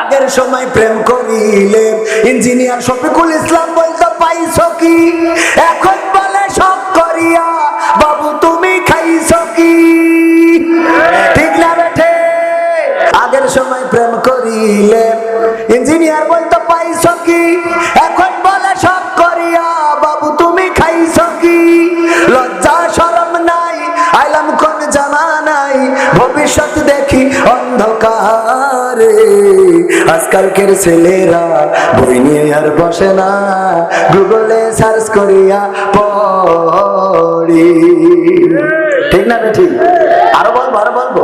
আগের সময় প্রেম করিলে ইঞ্জিনিয়ার শফিকুল ইসলাম বলতো, পাইছ কি? এখন বলে, সব করিয়া, বাবু তুমি খাইছ কি? ঠিক না বেঠে? আগের সময় প্রেম করিলে ইঞ্জিনিয়ার বলতো, পাইছ কি? এখন বলে, সব করিয়া, বাবু তুমি খাইছ কি? লজ্জা, শরম নাই, আইলাম কোন জামানাই ভবিষ্যৎ দেখি অন্ধকারে। আজকালকের ছেলেরা বই নিয়ে আর বসে না। গুগলে সার্চ করিয়া পড়ি। ঠিক না ঠিক? আরও বলব আরও বলব।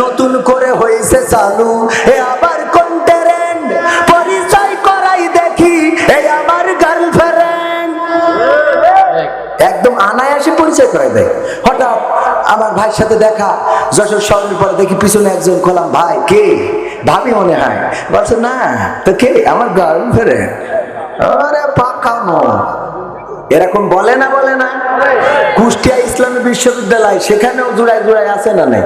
নতুন করে হয়েছে চালু। এ আবার কোন ট্রেন্ড পরিচয় করাই দেখি এই আমার গার্লফ্রেন্ড একদম আনায়াসে পরিচয় করে দেয়। আমার ভাইয়ের সাথে দেখা। যশোর শহরের পরে দেখি পিছনে একজন খোলাম ভাই, কে? ভাবি মনে হয় বলছে, না, তো কে? আমার গার্লফ্রেন্ড আরে পাকানো এরকম বলে না বলে না। কুষ্টিয়া ইসলামী বিশ্ববিদ্যালয়, সেখানেও জুড়াই জুড়াই আছে না নেই?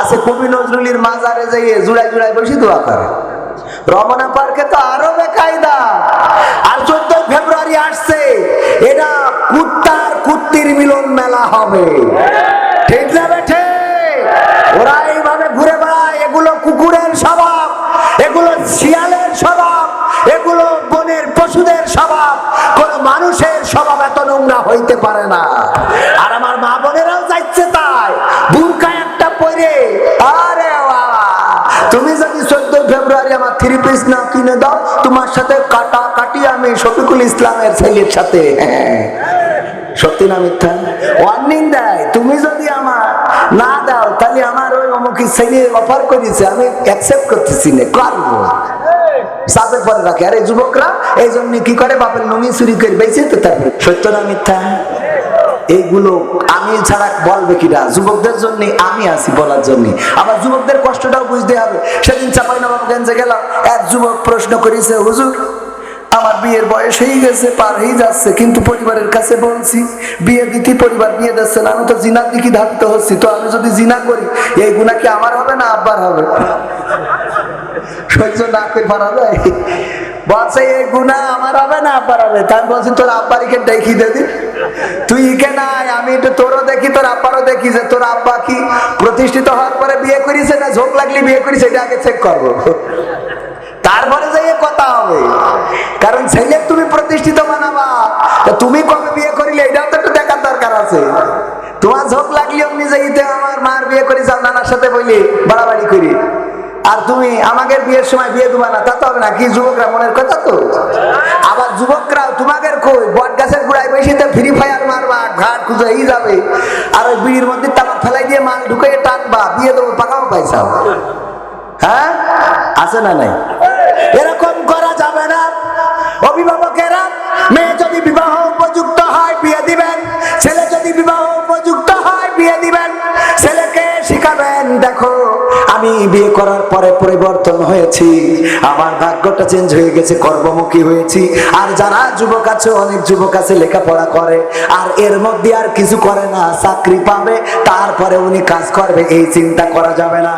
আছে কবি নজরুলের মাজারে যাইয়ে জুড়াই জুড়াই বসে দোয়া করে। রমনা পার্কে তো আরও বেকায়দা। আর চোদ্দ ফেব্রুয়ারি আসছে। এটা কুত্তার কুত্তির মিলন মেলা হবে। ঠিক না বেঠে ওরা এইভাবে ঘুরে বেড়ায়। এগুলো কুকুরের স্বভাব, এগুলো শিয়ালের স্বভাব, এগুলো বনের পশুদের স্বভাব। কোন মানুষের স্বভাব এত নোংরা হইতে পারে না। আর আমার মা বোনেরাও যাচ্ছে তাই বুরকা একটা পরে আরে তুমি যদি চোদ্দ ফেব্রুয়ারি আমার থ্রি পিস না কিনে দাও, তোমার সাথে কাটা কাটি আমি শফিকুল ইসলামের ছেলের সাথে। হ্যাঁ সত্যি না মিথ্যা? ওয়ার্নিং দেয় তুমি যদি আমার না দাও, তাহলে আমার ওই অমুকি ছেলে অফার করেছে, আমি অ্যাকসেপ্ট করতেছি না, করব। যুবকরা এই জন্য কি করে? চুরি তো সত্য না মিথ্যা? আমি ছাড়া বলবে যুবকদের জন্য আমি আছি বলার জন্য। আবার যুবকদের কষ্টটাও বুঝতে হবে। সেদিন চাপাই নবাবগঞ্জে গেলাম এক যুবক প্রশ্ন করেছে, হুজুর আমার বিয়ের বয়স হয়ে গেছে, পার হয়ে যাচ্ছে, কিন্তু পরিবারের কাছে বলছি, বিয়ে দিতে, পরিবার বিয়ে দিচ্ছে না, আমি তো জিনার দিকে ধাবিত হচ্ছি, তো আমি যদি জিনা করি, এই গুণা কি আমার হবে না আব্বার হবে? সহ্য না করে পারা যায়। বলছে, এই গুণা আমার হবে না আব্বার হবে। তাই বলছি, তোর আব্বারিকে দেখি দিদি তুই ইকে নাই? আমি একটু তোরও দেখি, তোর আব্বারও দেখি যে তোর আব্বা কি প্রতিষ্ঠিত হওয়ার পরে বিয়ে করিছে না? ঝোঁক লাগলে বিয়ে করিছে, এটা আগে চেক করব। তারপরে যাইয়ে কথা হবে। কারণ ছেলে তুমি প্রতিষ্ঠিত বানাবা তুমি কবে বিয়ে করিলে? এটাও তো একটু দেখার দরকার আছে। তোমার ঝোঁক লাগলে অমনি যাইতে আমার মার বিয়ে করি যাও নানার সাথে বলি বাড়াবাড়ি করি। আর তুমি আমাকে বিয়ের সময় বিয়ে দেবা না, তা তো হবে না। কি যুবকরা মনের কথা তো? আবার যুবকরা তোমাদের কই? বট গাছের গুড়ায় তো ফ্রি ফায়ার মারবা, ঘাট খুঁজে এই যাবে। আর ওই বিড়ির মধ্যে তামাক ফেলাই দিয়ে মাল ঢুকে টানবা, বিয়ে দেবো, পাকাও পাইছাও হ্যাঁ? আছে না নাই? এরকম করা যাবে না। অভিভাবকেরা, মেয়ে যদি বিবাহ উপযুক্ত হয়, বিয়ে দিবেন। ছেলে যদি বিবাহ উপযুক্ত হয়, বিয়ে দিবেন। ছেলেকে শিখাবেন, দেখো, আমি বিয়ে করার পরে পরিবর্তন হয়েছি। আমার ভাগ্যটা চেঞ্জ হয়ে গেছে, কর্মমুখী হয়েছি। আর যারা যুবক আছে, অনেক যুবক আছে, লেখাপড়া করে। আর এর মধ্যে আর কিছু করে না, চাকরি পাবে। তারপরে উনি কাজ করবে, এই চিন্তা করা যাবে না।